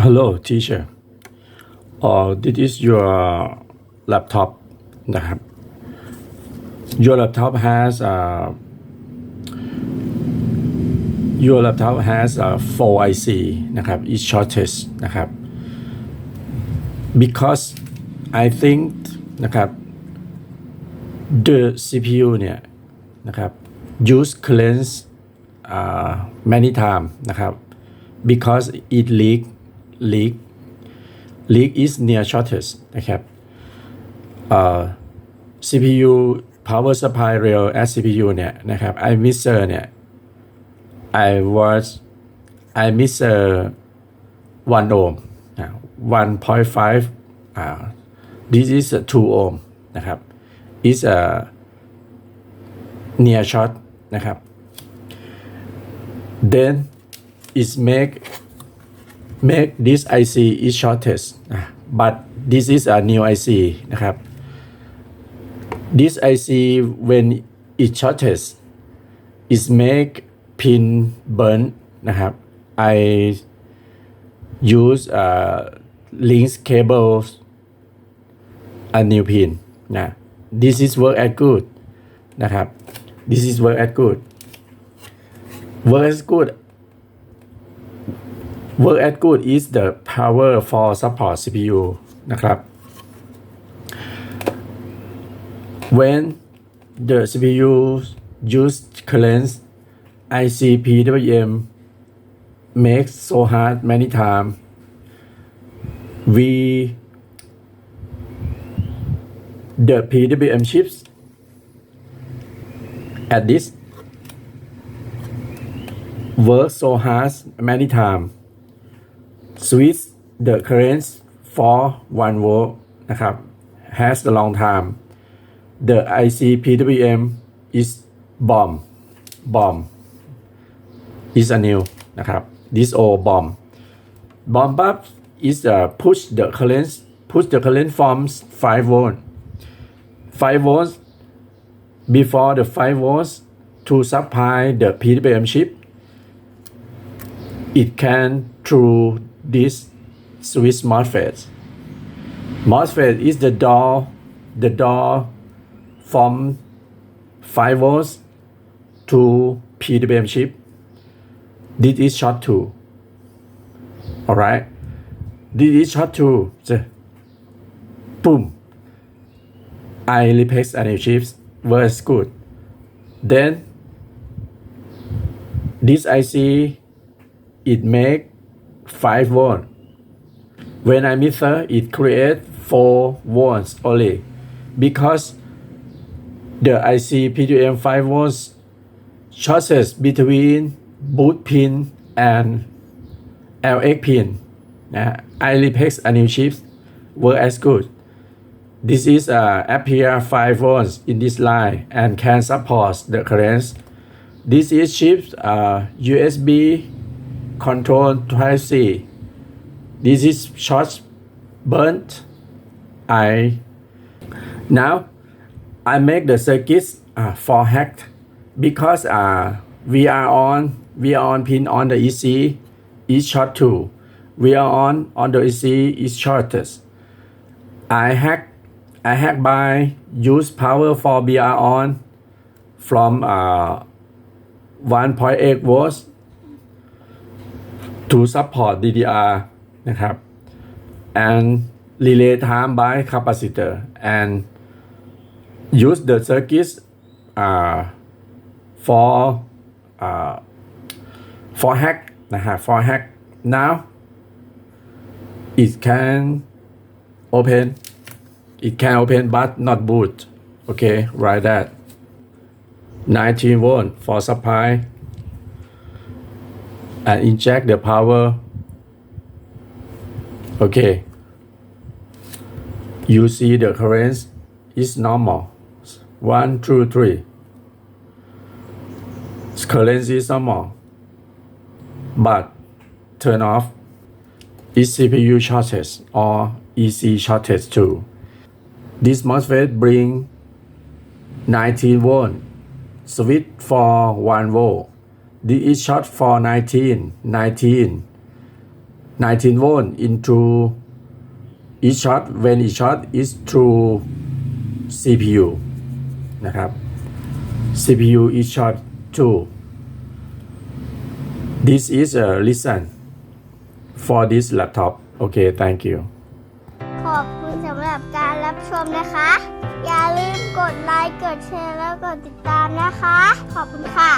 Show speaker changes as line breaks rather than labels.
Hello, teacher. Uh, this is your laptop นะครับ Your laptop has uh, Your laptop has a 4 IC นะครับ is shortest นะครับ because I think นะครับ the CPU เนี่ยนะครับ use current uh, many time นะครับ because it leak leak leak is near shortest นะครับ uh, CPU power supply rail at CPU เนี่ยนะครับ I miss เนี่ย I was I miss 1 ohm อ่า1.5อ่า this is a 2 ohm นะครับ is a near short นะครับ then is make make this IC is shortest อ่ะ but this is a new IC นะครับ this IC when it shortest is make pin burn นะครับ I use uh, links cables a new pin นะ this is work at good นะครับ this is work at good work as good work at good is the power for support CPU นะครับ when the CPU use current IC PWM makes so hard many times we the PWM chips at this work so hard many times switch the current for 1 volt นะครับ has a long time the IC PWM is bomb bomb is a new นะครับ this old bomb bomb up is uh, push the current push the current from 5 volt 5 volts before the 5 volts to supply the PWM chip it can through this Swiss MOSFET. MOSFET is the door the door from 5 volts to PWM chip. This is short two. Alright. This is short two. Boom. I replace a new chips. Was good. Then this IC it make 5 volt. When I meter, it create 4 volts only because the IC PWM 5 volts shortest between boot pin and LX pin. Uh, I replace a new chip work as good. This is uh, appear 5 volts in this line and can support the current. This is chips uh, USB control type C. This is short burnt. I now I make the circuits uh, for hacked because uh, we are on we are on pin on the EC is short too. We are on on the EC is shortest. I hack I hack by use power for BR on from uh, 1.8 volts to support DDR นะครับ and relay time by capacitor and use the circuits uh, for uh, for hack นะฮะ for hack now it can open it can open but not boot okay write that 19 volt for supply and inject the power. Okay. You see the current is normal. One two three. Current is normal. But turn off is CPU shortest or EC shortest too. This MOSFET bring 19 volt switch for 1 volt this is short for 19 19 19 volt into each shot when each shot is through CPU นะครับ CPU each shot to this is a listen for this laptop okay thank you
ขอบคุณสำหรับการรับชมนะคะ อย่าลืมกดไลค์ กดแชร์ แล้วกดติดตามนะคะ ขอบคุณค่ะ